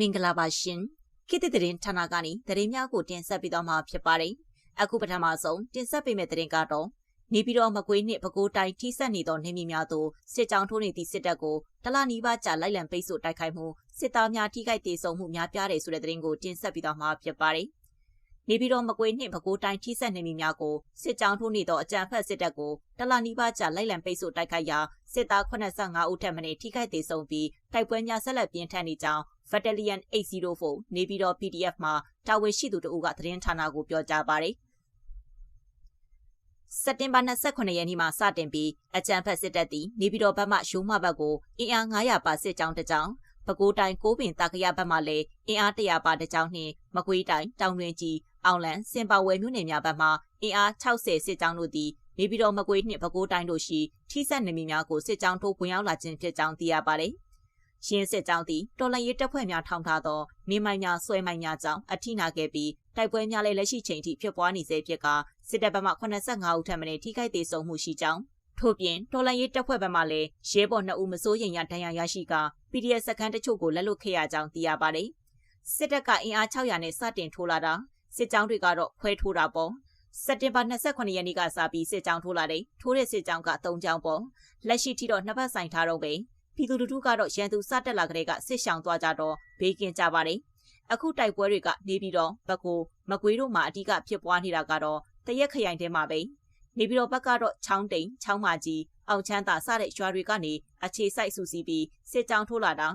မင်္ဂလာပါရှင်ခေတ်သစ်သတင်းဌာနကနေသတင်းများကိုတင်ဆက်ပေးသွားမှာဖြစ်ပါတယ်အခုပထမဆုံးတင်ဆက်ပေးမယ့်သတင်းကတော့နေပြည်တော်မကွေးနှင့်ပဲခူးတိုင်းထိစပ်နေသောနေမြေများသို့စစ်ကြောင်းထိုးနေသည့်စစ်တပ်ကိုတလနီးပါးကြာလိုက်လံပိတ်ဆို့တိုက်ခိုက်မှုစစ်သားများထိခိုက်ဒေဆုံးမှုများပြားတယ်ဆိုတဲ့သတင်းကိုတင်ဆက်ပေးသွားမှာဖြစ်ပါတယ်နေပြည်တော်မကွေးနှင့်ပဲခူးတိုင်းထိစပ်နေမြေများကိုစစ်ကြောင်းထိုးနေသောအကြမ်းဖက်စစ်တပ်ကိုတလနီးပါးကြာလိုက်လံပိတ်ဆို့တိုက်ခိုက်ရာစစ်သား85ဦးထက်မနည်းထိခိုက်ဒေဆုံးပြီးတိုက်ပွဲများဆက်လက်ပြင်းထန်နေကြောင်း Battalion 804နေပြည်တော် PDF မှာတာဝန်ရှိသူတို့ကသတင်းဌာနကိုပြောကြားပါတယ်။စက်တင်ဘာ29ရက်နေ့မှာစတင်ပြီးအကြံဖက်စစ်တပ်သည်နေပြည်တော်ဘက်မှရှိုးမဘက်ကိုအင်အား900ပါစစ်ကြောင်းတစ်ကြောင်းပဲခူးတိုင်းကိုပင်တာကရဘက်မှလည်းအင်အား100ပါတစ်ကြောင်းနှင့်မကွေးတိုင်းတောင်တွင်ကြီးအောင်လန်စင်ပါဝယ်မြို့နယ်များဘက်မှအင်အား60စစ်ကြောင်းတို့သည်နေပြည်တော်မကွေးနှင့်ပဲခူးတိုင်းတို့ရှိထိစပ်နေမီများကိုစစ်ကြောင်းထိုးဝင်ရောက်လာခြင်းဖြစ်ကြောင်းသိရပါတယ်။ ရင်းစစ်ကြောင်းသည်တော်လှန်ရေးတပ်ဖွဲ့များထောင်ထားသောနေမိုင်များဆွဲမိုင်များကြောင့်အထိနာခဲ့ပြီးတိုက်ပွဲများလည်းလက်ရှိချိန်ထိဖြစ်ပွားနေစေဖြစ်ကစစ်တပ်ဘက်မှ85ဦးထပ်မံထိခိုက်သေးဆုံးမှုရှိကြောင်းထို့ပြင်တော်လှန်ရေးတပ်ဖွဲ့ဘက်မှလည်းရဲဘော်2ဦးမစိုးရိမ်ရဒဏ်ရာရရှိက PDF စခန်းတချို့ကိုလက်လွတ်ခဲ့ရကြောင်းသိရပါတယ်စစ်တပ်ကအင်အား600နဲ့စတင်ထိုးလာတာစစ်ကြောင်းတွေကတော့ခွဲထိုးတာပေါ့စက်တင်ဘာ28ရက်နေ့ကစပြီးစစ်ကြောင်းထိုးလာတယ်ထိုးတဲ့စစ်ကြောင်းက3ကြောင်းပေါ့လက်ရှိထိတော့နှစ်ဖက်ဆိုင်ထားတော့ပဲ ပြည်သူလူထုကတော့ရန်သူစတက်လာကလေးကစစ်ရှောင်သွားကြတော့ဘေးကင်းကြပါတယ်။အခုတိုက်ပွဲတွေကနေပြီးတော့ဘက်ကိုမကွေးတို့မှာအဓိကဖြစ်ပွားနေတာကတော့တရက်ခရိုင်ထဲမှာပဲနေပြီးတော့ဘက်ကတော့ချောင်းတိန်ချောင်းမာကြီးအောင်ချမ်းသာစတဲ့ရွာတွေကနေအခြေစိုက်စုစည်းပြီးစစ်ကြောင်းထိုးလာတာ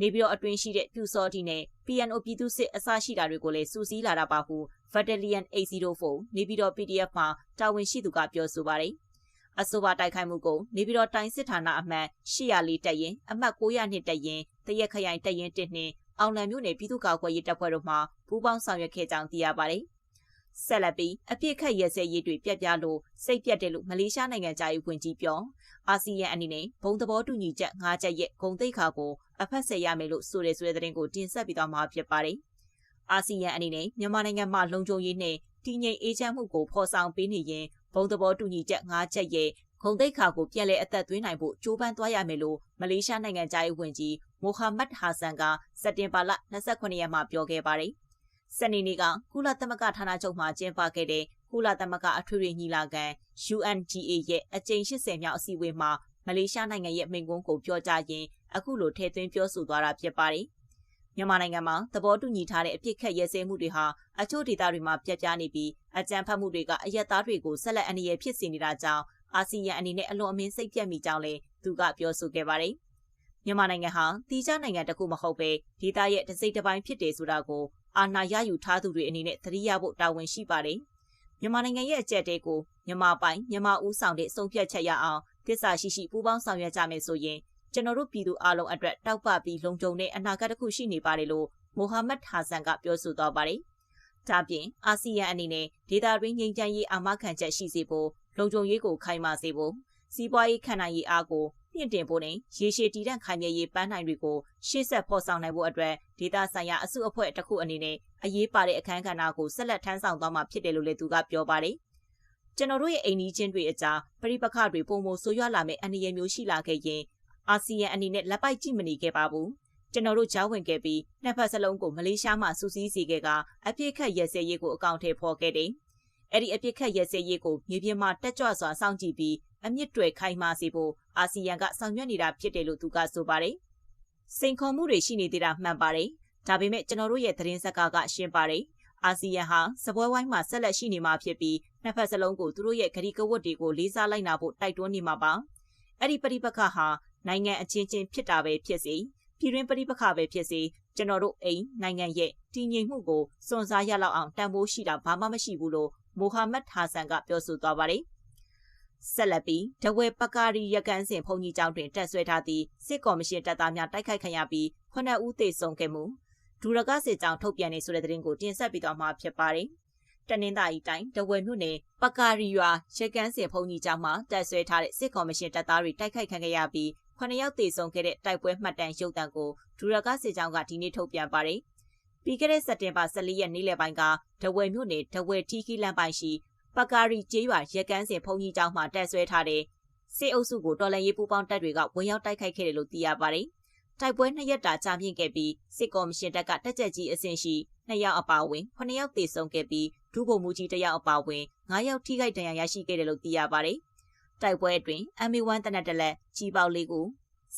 နေပြီးတော့အတွင်းရှိတဲ့ပြူစောတီနဲ့ PNO ပြည်သူစစ်အစရှိတာတွေကိုလည်းစုစည်းလာတာပါဟု Battalion 804နေပြီးတော့ PDF မှာတာဝန်ရှိသူကပြောဆိုပါတယ်။ အဆိုပါတိုက်ခိုက်မှုကိုနေပြည်တော်တိုင်းစစ်ဌာနအမှတ်804တပ်ရင်အမှတ်902တပ်ရင်တရက်ခရိုင်တပ်ရင်1နှင့်အောင်လံမြို့နယ်ပြည်သူ့ကာကွယ်ရေးတပ်ဖွဲ့တို့မှပူးပေါင်းဆောင်ရွက်ခဲ့ကြောင်းသိရပါတယ်။ဆက်လက်ပြီးအပြစ်ခတ်ရဲစဲရေးတွေပြက်ပြလို့စိတ်ပြတ်တယ်လို့မလေးရှားနိုင်ငံသားရေးဝန်ကြီးပြောအာဆီယံအနေနဲ့ဘုံသဘောတူညီချက်၅ချက်ရဲ့ဂုံတိတ်ခါကိုအဖက်ဆက်ရမယ်လို့ဆိုတဲ့ဆိုတဲ့သတင်းကိုတင်ဆက်ပြီးတော့မှာဖြစ်ပါတယ်။အာဆီယံအနေနဲ့မြန်မာနိုင်ငံမှာလုံခြုံရေးနဲ့တည်ငြိမ်အေးချမ်းမှုကိုဖော်ဆောင်ပေးနေရင် ဘုံသဘောတူညီချက်၅ချက်ရဲ့ဂုံတိတ်ခါကိုပြန်လည်အသက်သွင်းနိုင်ဖို့ကြိုးပမ်းသွားရမယ်လို့မလေးရှားနိုင်ငံသားရေးဝန်ကြီးမိုဟာမက်ဟာဆန်ကစက်တင်ဘာလ29ရက်မှာပြောခဲ့ပါတယ်။စနေနေ့ကကုလသမဂ္ဂဌာနချုပ်မှကျင်းပခဲ့တဲ့ကုလသမဂ္ဂအထွေထွေညီလာခံ UNGA ရဲ့အကြိမ်80မြောက်အစည်းအဝေးမှာမလေးရှားနိုင်ငံရဲ့မိန့်ခွန်းကိုပြောကြားရင်းအခုလိုထည့်သွင်းပြောဆိုသွားတာဖြစ်ပါတယ်။ မြန်မာနိုင်ငံမှာသဘောတူညီထားတဲ့အပြစ်ခတ်ရဲစဲမှုတွေဟာအချို့ဒေသတွေမှာပြက်ပြားနေပြီးအကြမ်းဖက်မှုတွေကအယက်သားတွေကိုဆက်လက်အန္တရာယ်ဖြစ်စေနေတာကြောင့်အာဆီယံအနေနဲ့အလွန်အမင်းစိတ်ပြတ်မိကြောင်းလည်းသူကပြောဆိုခဲ့ပါတယ်။မြန်မာနိုင်ငံဟာတီးခြားနိုင်ငံတစ်ခုမဟုတ်ပဲဒေသရဲ့တစ်စိတ်တစ်ပိုင်းဖြစ်တယ်ဆိုတာကိုအာဏာရယူထားသူတွေအနေနဲ့သတိရဖို့တာဝန်ရှိပါတယ်။မြန်မာနိုင်ငံရဲ့အကြက်တဲကိုမြန်မာပိုင်မြန်မာဦးဆောင်တဲ့အဆုံးဖြတ်ချက်ရအောင်သစ္စာရှိရှိပူးပေါင်းဆောင်ရွက်ကြမယ်ဆိုရင် ကျွန်တော်တို့ပြည်သူအလုံးအတွက်တောက်ပပြီးလုံခြုံတဲ့အနာဂတ်တစ်ခုရှိနေပါတယ်လို့မိုဟာမက်ဟာဆန်ကပြောဆိုသွားပါတယ်။ဒါပြင်အာဆီယံအနေနဲ့ဒေသတွင်းငြိမ်းချမ်းရေးအာမခံချက်ရှိစေဖို့လုံခြုံရေးကိုခိုင်မာစေဖို့စီးပွားရေးခံနိုင်ရေးအားကိုမြင့်တင်ဖို့နဲ့ရေရှည်တည်တံ့ခိုင်မြဲရေးပန်းနိုင်တွေကိုရှေ့ဆက်ဖော်ဆောင်နိုင်ဖို့အတွက်ဒေသဆိုင်ရာအစုအဖွဲ့တစ်ခုအနေနဲ့အရေးပါတဲ့အခမ်းကဏ္ဍကိုဆက်လက်ထမ်းဆောင်သွားမှာဖြစ်တယ်လို့လည်းသူကပြောပါတယ်။ကျွန်တော်တို့ရဲ့အိမ်နီးချင်းတွေအကြားပြိပခါတွေပုံမဆိုးရွားလာမယ့်အနေအမျိုးရှိလာခဲ့ရင် အာဆီယံအနေနဲ့လက်ပိုက်ကြည့်မနေခဲ့ပါဘူးကျွန်တော်တို့ကြားဝင်ခဲ့ပြီးနှစ်ဖက်စလုံးကိုမလေးရှားမှစူးစီးစီခဲ့ကအပြစ်ခတ်ရဲစဲရေးကိုအကောင့်ထဲဖော်ခဲ့တယ်အဲ့ဒီအပြစ်ခတ်ရဲစဲရေးကိုမြေပြင်မှာတက်ကြွစွာစောင့်ကြည့်ပြီးအမြင့်တွေခိုင်မာစေဖို့အာဆီယံကဆောင်ရွက်နေတာဖြစ်တယ်လို့သူကဆိုပါတယ်စိန်ခေါ်မှုတွေရှိနေသေးတာမှန်ပါတယ်ဒါပေမဲ့ကျွန်တော်တို့ရဲ့သတင်းစကားကရှင်းပါတယ်အာဆီယံဟာစပွဲဝိုင်းမှာဆက်လက်ရှိနေမှာဖြစ်ပြီးနှစ်ဖက်စလုံးကိုသူတို့ရဲ့ဂရီကဝတ်တွေကိုလေးစားလိုက်နာဖို့တိုက်တွန်းနေမှာပါအဲ့ဒီပရိပခဟာ နိုင်ငံအချင်းချင်းဖြစ်တာပဲဖြစ်စေပြည်တွင်းပဋိပက္ခပဲဖြစ်စေကျွန်တော်တို့အိမ်နိုင်ငံရဲ့တည်ငြိမ်မှုကိုစွန့်စားရလောက်အောင်တန်ဖိုးရှိတာဘာမှမရှိဘူးလို့မိုဟာမက်ဟာဆန်ကပြောဆိုသွားပါတယ်ဆက်လက်ပြီးဒဝဲပကာရီရကန်စင်ဖုန်ကြီးကျောင်းတွင်တက်ဆွဲထားသည့်စစ်ကော်မရှင်တပ်သားများတိုက်ခိုက်ခံရပြီး9ဦးသေဆုံးခဲ့မှုဒူရကစစ်ကြောင်းထုတ်ပြန်နေဆိုတဲ့သတင်းကိုတင်ဆက်ပြီးတော့မှာဖြစ်ပါတယ်တနင်္သာရီတိုင်းတဝဲမြို့နယ်ပကာရီရွာရကန်စင်ဖုန်ကြီးကျောင်းမှာတက်ဆွဲထားတဲ့စစ်ကော်မရှင်တပ်သားတွေတိုက်ခိုက်ခံခဲ့ရပြီး 9ယောက်သေဆုံးခဲ့တဲ့တိုက်ပွဲမှတ်တမ်းရုပ်သံကိုဒူရကစစ်ကြောင်းကဒီနေ့ထုတ်ပြန်ပါတယ်။ပြီးခဲ့တဲ့စက်တင်ဘာ14ရက်နေ့လယ်ပိုင်းကဒဝယ်မြို့နယ်ဒဝယ်ထီခီလမ်းပိုင်းရှိပကာရီကျေးရွာရက်ကန်းစင်ဖုန်ကြီးကျောင်းမှာတက်ဆွဲထားတဲ့စစ်အုပ်စုကိုတော်လန်ရေးပူးပေါင်းတပ်တွေကဝင်ရောက်တိုက်ခိုက်ခဲ့တယ်လို့သိရပါတယ်တိုက်ပွဲနှစ်ရက်တာကြာမြင့်ခဲ့ပြီးစစ်ကော်မရှင်တပ်ကတက်ကြက်ကြီးအဆင့်ရှိ2ယောက်အပါအဝင်9ယောက်သေဆုံးခဲ့ပြီးဒုဗိုလ်မှူးကြီး1ယောက်အပါအဝင်9ယောက်ထိခိုက်ဒဏ်ရာရရှိခဲ့တယ်လို့သိရပါတယ်။ တိုက်ပွဲအတွင်း MA1 တနက်တလက်ကြီးပေါလေးကို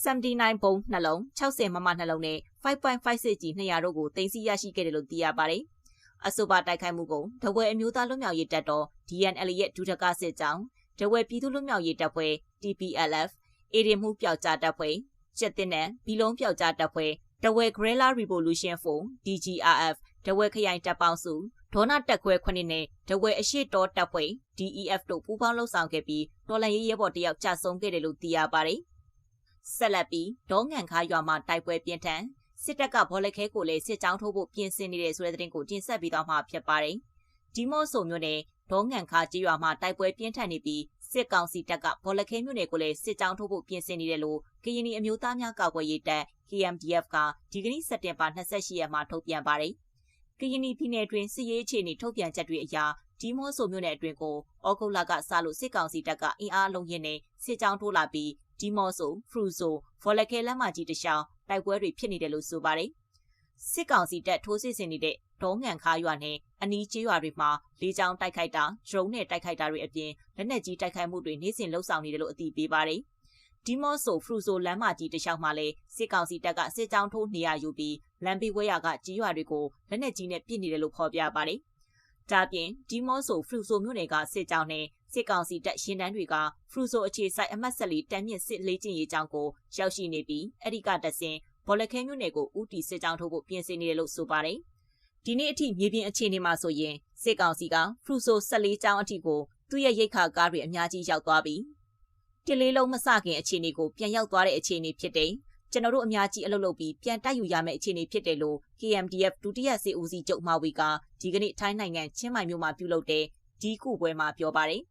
79ဘုံနှလုံး60မမနှလုံးနဲ့5.56ကြီး200တို့ကိုတင်စီရရှိခဲ့တယ်လို့သိရပါတယ်။အဆိုပါတိုက်ခိုက်မှုကိုတဝဲအမျိုးသားလွတ်မြောက်ရေးတပ်တော် DNL ရဲ့ဒုထကစစ်ကြောင်းတဝဲပြည်သူ့လွတ်မြောက်ရေးတပ်ဖွဲ့ TPLF အေရီမှုပျောက်ကြားတပ်ဖွဲ့ချက်တင်နဲ့ဘီလုံးပျောက်ကြားတပ်ဖွဲ့တဝဲ Guerrilla Revolution 4 DGRF တဝဲခရိုင်တပ်ပေါင်းစုဒေါနာတက်ခွဲခုနှစ်နဲ့တဝဲအရှိတော်တပ်ဖွဲ့ DEF တို့ပူးပေါင်းလှုပ်ဆောင်ခဲ့ပြီးတော်လန်ရေးရဲဘော်တယောက်ကြာဆုံးခဲ့တယ်လို့သိရပါတယ်။ဆက်လက်ပြီးဒေါငံခါရွာမှာတိုက်ပွဲပြင်းထန်စစ်တပ်ကဘောလခဲကိုလည်းစစ်ကြောင်းထိုးဖို့ပြင်ဆင်နေတဲ့ဆိုတဲ့သတင်းကိုတင်ဆက်ပြီးတော့မှဖြစ်ပါတယ်။ဒီမော့ဆိုမျိုးနဲ့ဒေါငံခါကြေးရွာမှာတိုက်ပွဲပြင်းထန်နေပြီးစစ်ကောင်စီတပ်ကဘောလခဲမြို့နယ်ကိုလည်းစစ်ကြောင်းထိုးဖို့ပြင်ဆင်နေတယ်လို့ကရင်အမျိုးသားများကာကွယ်ရေးတပ် KMDF ကဒီကနေ့စက်တင်ဘာ28ရက်မှာထုတ်ပြန်ပါတယ်။ကရင်ပြည်နယ်တွင်စစ်ရေးအခြေအနေထုတ်ပြန်ချက်တွေအရ ဒီမော့ဆိုမြို့နယ်အတွင်းကိုဩဂုတ်လကစလို့စစ်ကောင်စီတပ်ကအင်အားလုံးရင်းနဲ့စစ်ကြောင်းထိုးလာပြီးဒီမော့ဆိုဖရူဆိုဖော်လခဲလမ်းမကြီးတခြားတိုက်ပွဲတွေဖြစ်နေတယ်လို့ဆိုပါတယ်။စစ်ကောင်စီတပ်ထိုးစစ်ဆင်နေတဲ့ဒေါငံခါရွာနဲ့အနီးကျေးရွာတွေမှာလေကြောင်းတိုက်ခိုက်တာ၊ဒရုန်းနဲ့တိုက်ခိုက်တာတွေအပြင်လက်နက်ကြီးတိုက်ခိုက်မှုတွေနေ့စဉ်လှုပ်ဆောင်နေတယ်လို့အသိပေးပါတယ်။ဒီမော့ဆိုဖရူဆိုလမ်းမကြီးတလျှောက်မှာလည်းစစ်ကောင်စီတပ်ကစစ်ကြောင်းထိုးနေရယူပြီးလမ်းဘေးဝဲရကကြီးရွာတွေကိုလက်နက်ကြီးနဲ့ပစ်နေတယ်လို့ဖော်ပြပါတယ်။ ဒါပြင်ဒီမော့ဆိုဖရူဆိုမြို့နယ်ကစစ်ကြောင်းနဲ့စစ်ကောင်စီတပ်ရင်တန်းတွေကဖရူဆိုအခြေဆိုင်အမှတ်၁၄တန်းမြင့်စစ်လေးကျင်ရေးကြောင်းကိုရောက်ရှိနေပြီးအဲ့ဒီကတဆင်ဘော်လခဲမြို့နယ်ကိုဦးတီစစ်ကြောင်းထိုးဖို့ပြင်ဆင်နေတယ်လို့ဆိုပါတယ်။ဒီနေ့အထိမြေပြင်အခြေအနေမှာဆိုရင်စစ်ကောင်စီကဖရူဆို14ကျောင်းအထိကိုသူ့ရဲ့ရိတ်ခါကားတွေအများကြီးရောက်သွားပြီ။တလေးလုံးမစခင်အခြေအနေကိုပြန်ရောက်သွားတဲ့အခြေအနေဖြစ်တယ်။ ကျွန်တော်တို့အများကြီးအလုပ်လုပ်ပြီးပြန်တိုက်ယူရမယ့်အခြေအနေဖြစ်တယ်လို့ KMDF ဒုတိယစစ်ဦးစီးချုပ်မာဝီကဒီကနေ့ထိုင်းနိုင်ငံချင်းမိုင်မြို့မှာပြုလုပ်တဲ့ဒီခုပွဲမှာပြောပါတယ်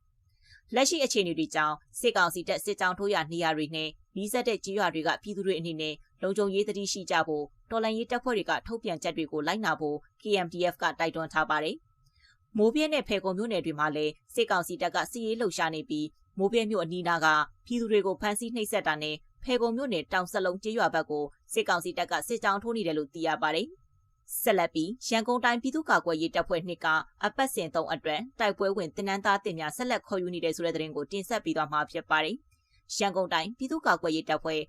။လက်ရှိအခြေအနေတွေကြောင့်စစ်ကောင်စီတပ်စစ်ကြောင်းထိုးရနေရာတွေနဲ့ပြီးဆက်တဲ့ကြေးရွာတွေကပြည်သူတွေအနေနဲ့လုံခြုံရေးသတိရှိကြဖို့တော်လှန်ရေးတပ်ဖွဲ့တွေကထုတ်ပြန်ချက်တွေကိုလိုက်နာဖို့ KMDF ကတိုက်တွန်းထားပါတယ်။မိုးပြဲနဲ့ဖေကုံမြို့နယ်တွေမှာလည်းစစ်ကောင်စီတပ်ကစစ်ရေးလှုပ်ရှားနေပြီးမိုးပြဲမြို့အနီးနားကပြည်သူတွေကိုဖမ်းဆီးနှိပ်စက်တာနဲ့ ဖေကုံမြို့နယ်တောင်စလုံးကျေးရွာဘက်ကိုစစ်ကောင်စီတပ်ကစစ်ကြောင်းထိုးနေတယ်လို့သိရပါတယ်။ဆက်လက်ပြီးရန်ကုန်တိုင်းပြည်သူ့ကာကွယ်ရေးတပ်ဖွဲ့နှစ်ကအပတ်စဉ်သုံးအတွက်တိုက်ပွဲဝင်တင်နန်းသားတင်များဆက်လက်ခေါ်ယူနေတဲ့ဆိုတဲ့သတင်းကိုတင်ဆက်ပေးသွားမှာဖြစ်ပါတယ်။ရန်ကုန်တိုင်းပြည်သူ့ကာကွယ်ရေးတပ်ဖွဲ့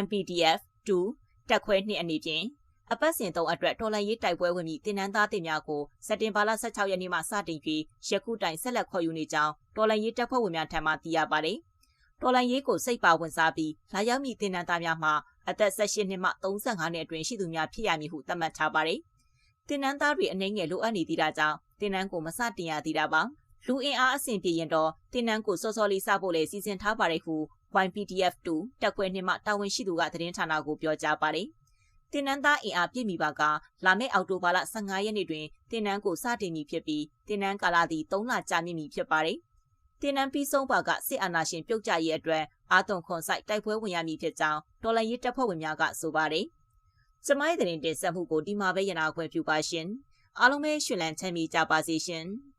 YPDF 2တက်ခွဲနှစ်အနေဖြင့်အပတ်စဉ်သုံးအတွက်တော်လန်ရေးတိုက်ပွဲဝင်ပြီးတင်နန်းသားတင်များကိုစက်တင်ဘာလ16ရက်နေ့မှစတင်ပြီးယခုတိုင်ဆက်လက်ခေါ်ယူနေကြောင်းတော်လန်ရေးတပ်ဖွဲ့ဝင်များထံမှသိရပါတယ်။ တော်လန်ရေးကိုစိတ်ပါဝင်စားပြီးလာရောက်မည့်တင်နန်းသားများမှာအသက်18နှစ်မှ35နှစ်အတွင်းရှိသူများဖြစ်ရမည်ဟုသတ်မှတ်ထားပါတယ်။တင်နန်းသားတွေအနေငယ်လိုအပ်နေသေးတာကြောင့်တင်နန်းကိုမစတင်ရသေးတာပါ။လူအင်အားအဆင်ပြေရင်တော့တင်နန်းကိုစောစောလေးစဖို့လည်းစီစဉ်ထားပါတယ်ဟု YPDF 2 တက်ခွဲနှစ်မှတာဝန်ရှိသူကသတင်းဌာနကိုပြောကြားပါတယ်။တင်နန်းသားအင်အားပြည့်မီပါကလာမယ့်အောက်တိုဘာလ15ရက်နေ့တွင်တင်နန်းကိုစတင်မည်ဖြစ်ပြီးတင်နန်းကာလသည်3လကြာမြင့်မည်ဖြစ်ပါတယ်။ တင်နန်းပြီးဆုံးပါကစစ်အာဏာရှင်ပြုတ်ကျရေးအတွက်အာသွန်ခွန်ဆိုင်တိုက်ပွဲဝင်ရမည်ဖြစ်ကြောင်းတော်လှန်ရေးတပ်ဖွဲ့ဝင်များကဆိုပါတယ်။ကျမရဲ့တင်တင်ဆက်မှုကိုဒီမှာပဲရနာခွင့်ပြုပါရှင်။အားလုံးပဲရှင်လန်းချမ်းမြေကြပါစေရှင်။